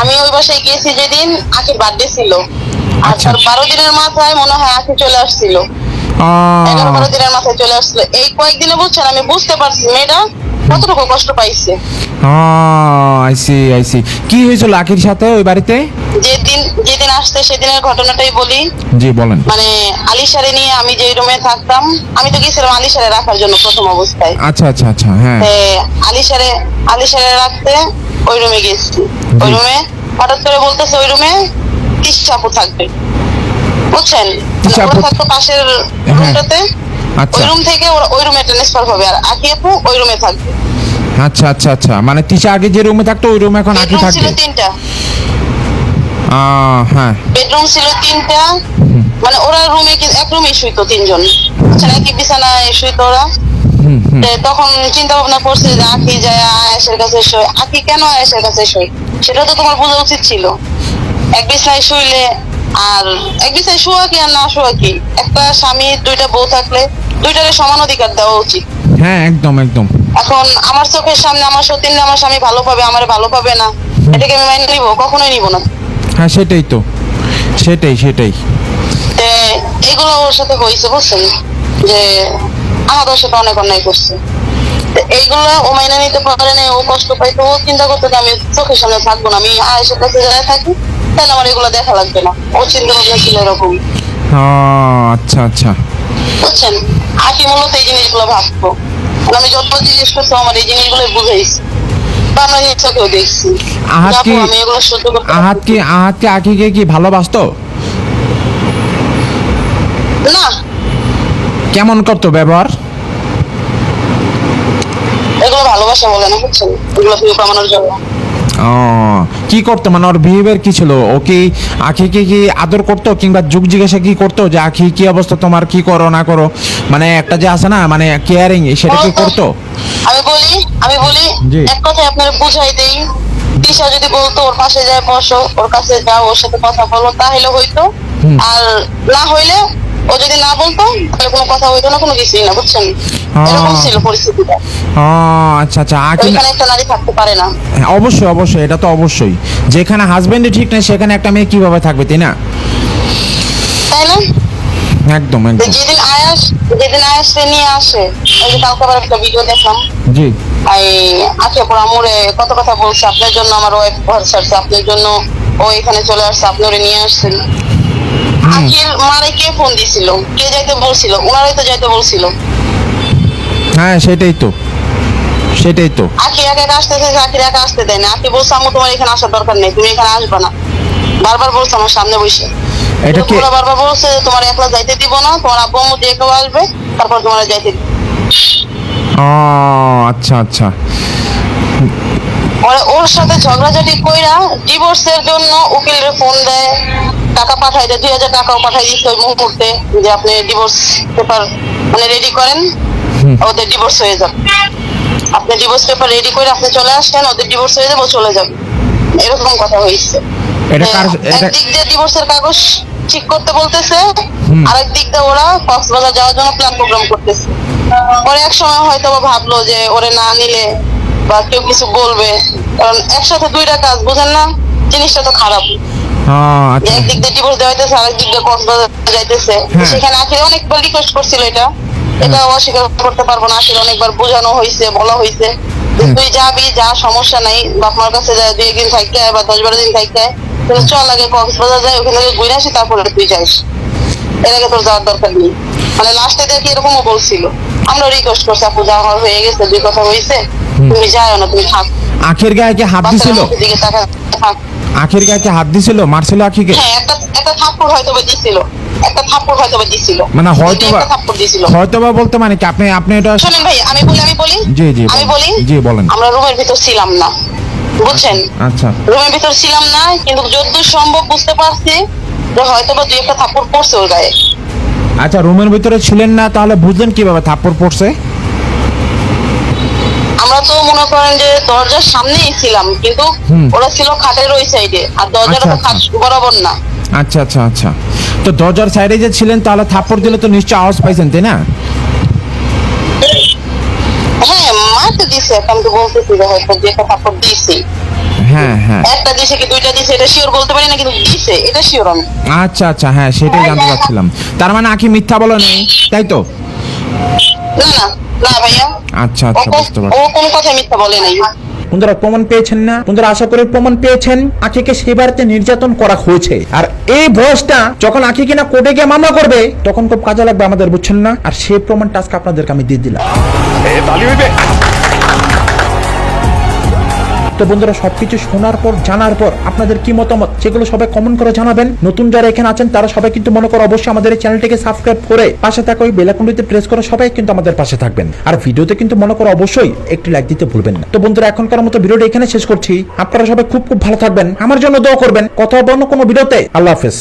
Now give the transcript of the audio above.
আমি ওই বাসায় গেছি যেদিন আখির বার্থডে ছিল। আর আচ্ছা। তার বারো দিনের মাথায় মনে হয় আখি চলে আসছিল। এগারো বারো দিনের মাথায় চলে আসছিল এই কয়েকদিনে বুঝছেন আমি বুঝতে পারছি মেয়েটা কতটুকু কষ্ট পাইছে। আইসি আইসি কি হয়েছিল আখির সাথে ওই বাড়িতে? যেদিন যেদিন আসতে সেদিনের ঘটনাটাই বলি। জি বলেন। মানে আলিশারে নিয়ে আমি যে রুমে থাকতাম আমি তো গেছিলাম আলিশারে রাখার জন্য প্রথম অবস্থায়। আচ্ছা আচ্ছা আচ্ছা হ্যাঁ। আলিশারে আলিশারে রাখতে ওই রুমে গেছি ওই রুমে? হঠাৎ করে বলতেছে ওই রুমে তিস চাপু থাকবে। বুঝছেন? থাকতো পাশের হ্যাঁ। রুমটাতে। আচ্ছা। ওই রুম থেকে ওই রুমে ট্রান্সফার হবে। আর আকি আপু ওই রুমে থাকবে। আচ্ছা আচ্ছা আচ্ছা। মানে তিশা আগে যে রুমে থাকতো ওই রুমে এখন আকি থাকবে? তিনটা। হ্যাঁ। বেডরুম ছিল তিনটা। মানে ওরা রুমে এক রুমে শুইতো তিনজন। বুঝছেন একই বিছানায় শুইতো ওরা। তখন চিন্তা ভাবনা করছে যে আকি যায় আয়েশের কাছে শোয়। আকি কেন আয়েশের কাছে শোয়? সেটা তো তোমার বোঝা উচিত ছিল। এক বিছানায় শুইলে আর এক বিছানায় শোয়া কি আর না শোয়া কি? একটা স্বামী দুইটা বউ থাকলে দুইটারে সমান অধিকার দেওয়া উচিত। হ্যাঁ একদম একদম। এখন আমার চোখের সামনে আমার সতীন আমার স্বামী ভালো পাবে আমার ভালো পাবে না এটাকে আমি মাইনে নিবো? কখনোই নিব না। হ্যাঁ সেটাই তো। সেটাই সেটাই। এগুলো ওর সাথে হয়েছে বুঝছেন? যে আমাদের সাথে অনেক অন্যায় করছে। এইগুলো ও মাইনে নিতে পারে না ও কষ্ট পাইতো ও চিন্তা করতে আমি চোখের সামনে থাকব না। আমি আয়েশের কাছে যাই থাকি তাহলে আমার এগুলো দেখা লাগবে না। ও চিন্তা ভাবনা ছিল এরকম। আচ্ছা আচ্ছা। বুঝছেন? আকি মূলত এই জিনিসগুলো ভাবতো। আমি যত জিজ্ঞেস আমার এই জিনিসগুলো বুঝাইছি। আহাত আহাত কি ভালোবাসতো? না। কেমন করতো ব্যবহার? ভালোবাসা বলে না বুঝছেন? এগুলো ভিউ কামানোর জন্য। ও কি করতো? মানে ওর বিহেভিয়ার কি ছিল? ও কি আখিকে কি আদর করতো কিংবা যুগ জিজ্ঞাসা কি করতো যে আখি কি অবস্থা তোমার? কি করো না করো? মানে একটা যে আছে না মানে কেয়ারিং সেটা কি করতো? আমি বলি আমি বলি। এক কথায় আপনার বুঝাই দেই। দিশা যদি বলতো ওর পাশে যায় বসো। ওর কাছে যাও ওর সাথে কথা বলো তাহলে হইতো। আর না হইলে ও যদি না বলতো তাহলে কোনো কথা হইতো না কোনো কিছুই না বুঝছেন? এরকম ছিল পরিস্থিতিটা। ও আচ্ছা আচ্ছা আখি ওইখানে একটা নারী থাকতে পারে না। হ্যাঁ, অবশ্যই অবশ্যই এটা তো অবশ্যই। যেখানে হাজবেন্ডই ঠিক নেই সেখানে একটা মেয়ে কীভাবে থাকবে তাই না? তাই না একদম একদম। যেদিন আয়াস যেদিন আয়াসকে নিয়ে আসে ওই যে কালকে আবার একটা ভিডিও দেখলাম। জি। এই আচ্ছা পর আমরে কত কথা বলছে আপনার জন্য আমার ওয়াইফ ঘর ছাড়ছে আপনার জন্য ও এখানে চলে আসছে আপনি ওরে নিয়ে আসছেন। আখির মারে কে ফোন দিছিল? কে যাইতে বলছিল? ওনারাই তো যাইতে বলছিল। হ্যাঁ সেটাই তো। সেটাই তো। আখি একা একা আসতেছে আখির একা আসতে দেয় না। আখি বলছে আম্মু তোমার এখানে আসার দরকার নেই। তুমি এখানে আসবে না। বারবার বলছে আমার সামনে বসে। এটা কি? বারবার বলছে তোমার একলা যাইতে দিব না। তোমার আব্বু আম্মু যে কেউ আসবে তারপর তোমার যাইতে। ও আচ্ছা আচ্ছা। ওর সাথে ঝগড়াঝাটি কইরা ডিভোর্সের জন্য উকিলের ফোন দেয়। টাকা পাঠায় দেয় দুই হাজার টাকাও পাঠাই দিচ্ছে ওই মুহূর্তে যে আপনি ডিভোর্স পেপার মানে রেডি করেন ওদের ডিভোর্স হয়ে যাবে। আপনি ডিভোর্স পেপার রেডি করে আপনি চলে আসেন ওদের ডিভোর্স হয়ে যাবে চলে যাবে। এরকম কথা হয়েছে। এটা একদিক দিয়ে ডিভোর্সের কাগজ ঠিক করতে বলতেছে আরেক দিক দিয়ে ওরা কক্সবাজার যাওয়ার জন্য প্ল্যান প্রোগ্রাম করতেছে। পরে এক সময় হয়তো ভাবলো যে ওরে না নিলে বা কেউ কিছু বলবে। কারণ একসাথে দুইটা কাজ বুঝেন না? জিনিসটা তো খারাপ। একদিক দিয়ে ডিভোর্স দেওয়া হইতেছে আরেক দিক দিয়ে কক্সবাজার যাইতেছে হ্যাঁ। সেখানে আখির অনেকবার রিকোয়েস্ট করছিল এটা। এটা অস্বীকার করতে পারব না আসলে অনেকবার বোঝানো হয়েছে বলা হয়েছে তুই যাবি যা সমস্যা নাই বাপ মার কাছে যা দুই একদিন থাকতে হয় বা দশ বারো দিন থাকতে হয় কিন্তু চল আগে কক্সবাজার যাই ওখান থেকে ঘুরে আসি তারপরে তুই যাইস এর আগে তোর যাওয়ার দরকার নেই। মানে লাস্টে দেখি এরকমও বলছিল। আমরা রিকোয়েস্ট করছি আপু যা হওয়ার হয়ে গেছে দুই কথা হয়েছে তুমি যাও না তুমি থাক। আখের গায়ে কি হাত দিছিল? দিকে তাকা থাক। আখের গায়ে হাত দিছিল? মারছিল আখিকে? হ্যাঁ একটা একটা থাপ্পড় হয়তো দিছিল। একটা থাপ্পড় হয়তো দিছিল। মানে হয়তো থাপ্পড় দিছিল। হয়তো বলতে মানে কি আপনি আপনি এটা শোনেন ভাই আমি বলি আমি বলি? জি, জি, আমি বলি? জি, বলেন। আমরা রুমের ভিতর ছিলাম না। বুঝছেন? আচ্ছা। রুমের ভিতর ছিলাম না কিন্তু যতদূর সম্ভব বুঝতে পারছি যে হয়তো বা দুই একটা থাপ্পড় পড়ছে ওর গায়ে। আচ্ছা রুমের ভিতরে ছিলেন না তাহলে বুঝলেন কীভাবে থাপ্পড় পড়ছে? আমরা তো মনে করেন যে দরজার সামনেই ছিলাম কিন্তু ওরা ছিল খাটের ওই সাইডে আর দরজাটা তো আচ্ছা, খাট বরাবর না। আচ্ছা আচ্ছা আচ্ছা। তো দরজার সাইডে যে ছিলেন তাহলে থাপ্পড় দিলে তো নিশ্চয় আওয়াজ পাইছেন তাই না? হ্যাঁ মারতে দিছে এখন তো বলতেছি যে হয়তো যে একটা থাপ্পড় দিয়েছি। হ্যাঁ হ্যাঁ। একটা দিছে কি দুইটা দিছে এটা শিওর বলতে পারি না কিন্তু দিছে এটা শিওর আমি। আচ্ছা আচ্ছা হ্যাঁ সেটাই জানতে চাচ্ছিলাম তার মানে আঁকি মিথ্যা বলো নেই তাই তো? না না না ভাইয়া। আচ্ছা আচ্ছা বুঝতে পারছি। ও কোনো কথা মিথ্যা বলে নাই। বন্ধুরা প্রমাণ পেয়েছেন না? বন্ধুরা আশা করি প্রমাণ পেয়েছেন। আখিকে সেই বাড়িতে নির্যাতন করা হয়েছে। আর এই বয়সটা যখন আখি কিনা কোর্টে গিয়ে মামলা করবে তখন খুব কাজে লাগবে আমাদের বুঝছেন না? আর সেই প্রমাণটা আজকে আপনাদেরকে আমি দিয়ে দিলাম। তো বন্ধুরা, সবকিছু শোনার পর, জানার পর আপনাদের কি মতামত? সেগুলো সবাই কমেন্ট করে জানাবেন। নতুন যারা এখানে আছেন, তারা সবাই কিন্তু মনে করো অবশ্যই আমাদের এই চ্যানেলটিকে সাবস্ক্রাইব করে পাশে থাকা ওই বেলাকুন্ডিতে প্রেস করে সবাই কিন্তু আমাদের পাশে থাকবেন। আর ভিডিওতে কিন্তু মনে করো অবশ্যই একটি লাইক দিতে ভুলবেন না। তো বন্ধুরা, এখনকার মতো ভিডিওটা এখানে শেষ করছি। আপনারা সবাই খুব খুব ভালো থাকবেন। আমার জন্য দোয়া করবেন। কথা হবে অন্য কোনো ভিডিওতে। আল্লাহ হাফেজ.